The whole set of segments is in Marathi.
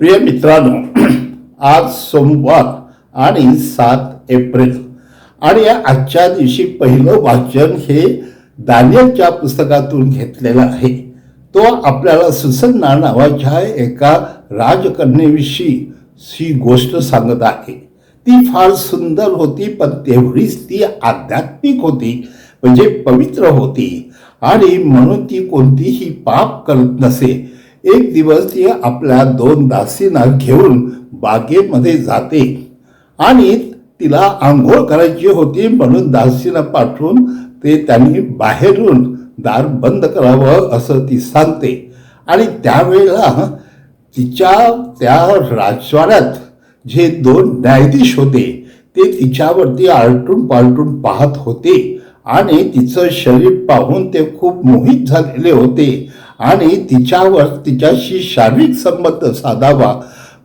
प्रिय मित्रांनो आज सोमवार आणि सात एप्रिल. आणि या आजच्या दिवशी पहिलं वाचन हे दानियलच्या पुस्तकातून घेतलेलं आहे. तो आपल्याला सुसन्ना नावाच्या एका राजकन्येविषयी ही गोष्ट सांगत आहे. ती फार सुंदर होती पण तेवढीच ती आध्यात्मिक होती म्हणजे पवित्र होती. आणि म्हणून ती कोणतीही पाप करत नसे. एक दिवस ती आपल्या दोन दासींना घेऊन बागेमध्ये जाते. आणि तिला आंघोळ करायची होती म्हणून दासीनं पाठवून ते त्यांनी बाहेरून दार बंद करावं असं ती सांगते. आणि त्यावेळेला तिच्या त्या राजवाड्यात जे दोन न्यायाधीश होते ते तिच्यावरती आलटून पालटून पाहत होते. आणि तिचं शरीर पाहून ते खूप मोहित झालेले होते. आणि तिच्यावर तिच्याशी शारीरिक संबंध साधावा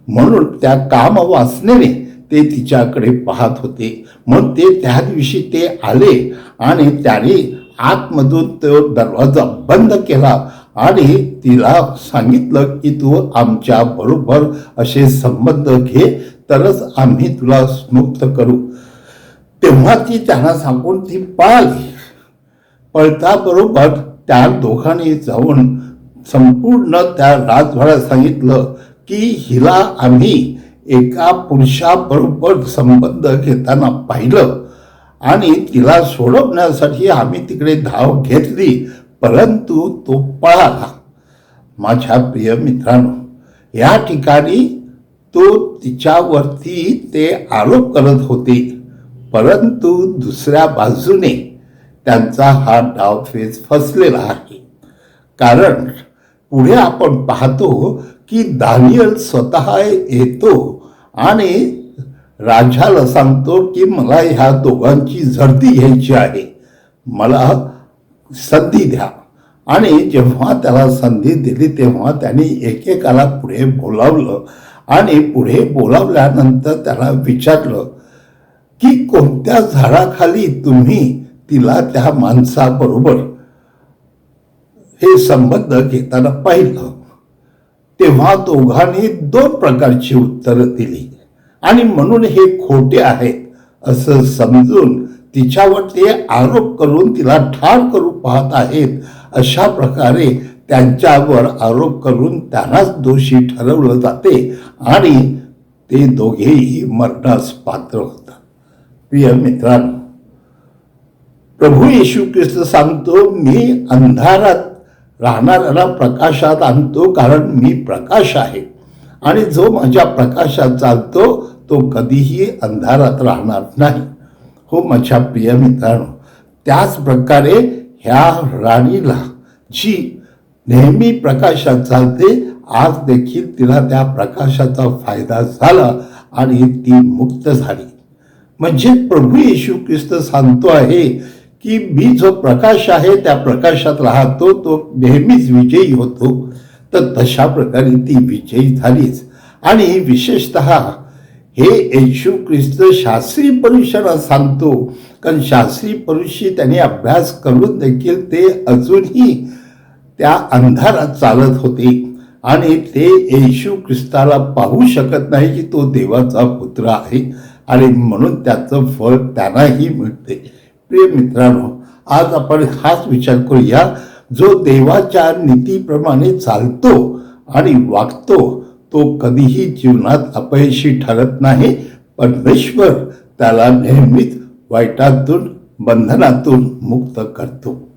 म्हणून त्या काम वासनेने ते तिच्याकडे पाहत होते. मग ते त्या दिवशी ते आले आणि त्याने आतमधून तो दरवाजा बंद केला आणि तिला सांगितलं की तू आमच्या बरोबर असे संबंध घे तरच आम्ही तुला मुक्त करू. तेव्हा ती त्यांना सांगून ती पळाली. पळता बरोबर त्या दोघांनी जाऊन संपूर्ण त्या राजवाड्यात सांगितलं की हिला आम्ही एका पुरुषाबरोबर संबंध घेताना पाहिलं आणि तिला सोडवण्यासाठी आम्ही तिकडे धाव घेतली परंतु तो पळाला. माझ्या प्रिय मित्रांनो या ठिकाणी तो तिच्यावरती ते आरोप करत होते परंतु दुसऱ्या बाजूने त्यांचा हा डावफेज फसलेला आहे. कारण पुढे आपण पाहतो की दानियल स्वतः येतो आणि राजाला सांगतो की मला ह्या दोघांची झडती घ्यायची आहे. मला संधी द्या. आणि जेव्हा त्याला संधी दिली तेव्हा त्याने एकेकाला पुढे बोलावलं आणि पुढे बोलावल्यानंतर त्याला विचारलं की कोणत्या झाडाखाली तुम्ही तिला त्या माणसाबरोबर हे संबंध घेताना पाहिलं. तेव्हा दोघांनी दोन प्रकारची उत्तरं दिली. आणि म्हणून हे खोटे आहेत असं समजून तिच्यावर ते आरोप करून तिला ठार करू पाहत आहेत. अशा प्रकारे त्यांच्यावर आरोप करून त्यांनाच दोषी ठरवलं जाते आणि ते दोघेही मरणास पात्र होतात. प्रिय मित्रांनो प्रभू येशू ख्रिस्त सांगतो मी अंधारात राहणाऱ्याला प्रकाशात आणतो कारण मी प्रकाश आहे. आणि जो माझ्या प्रकाशात चालतो तो कधीही अंधारात राहणार नाही. हो माझ्या प्रिय मित्रांनो त्याच प्रकारे ह्या राणीला जी नेहमी प्रकाशात चालते आज देखील तिला त्या प्रकाशाचा फायदा झाला आणि ती मुक्त झाली. म्हणजे प्रभू येशू ख्रिस्त सांगतो आहे की मी जो प्रकाश आहे त्या प्रकाशात राहतो तो नेहमीच विजयी होतो. तर तशा प्रकारे ती विजयी झालीच. आणि विशेषत हे येशू ख्रिस्त शास्त्री परुषाला सांगतो. कारण शास्त्री परुषी त्यांनी अभ्यास करून देखील ते अजूनही त्या अंधारात चालत होते. आणि ते येशू ख्रिस्ताला पाहू शकत नाही की तो देवाचा पुत्र आहे. आणि म्हणून त्याचं फळ त्यांनाही मिळते. प्रिय मित्रांनो आज आपण हाच विचार करूया जो देवाच्या नीतीप्रमाणे चालतो आणि वागतो तो कधीही जीवनात अपयशी ठरत नाही. परमेश्वर त्याला नेहमीच वाईटातून बंधनातून मुक्त करतो.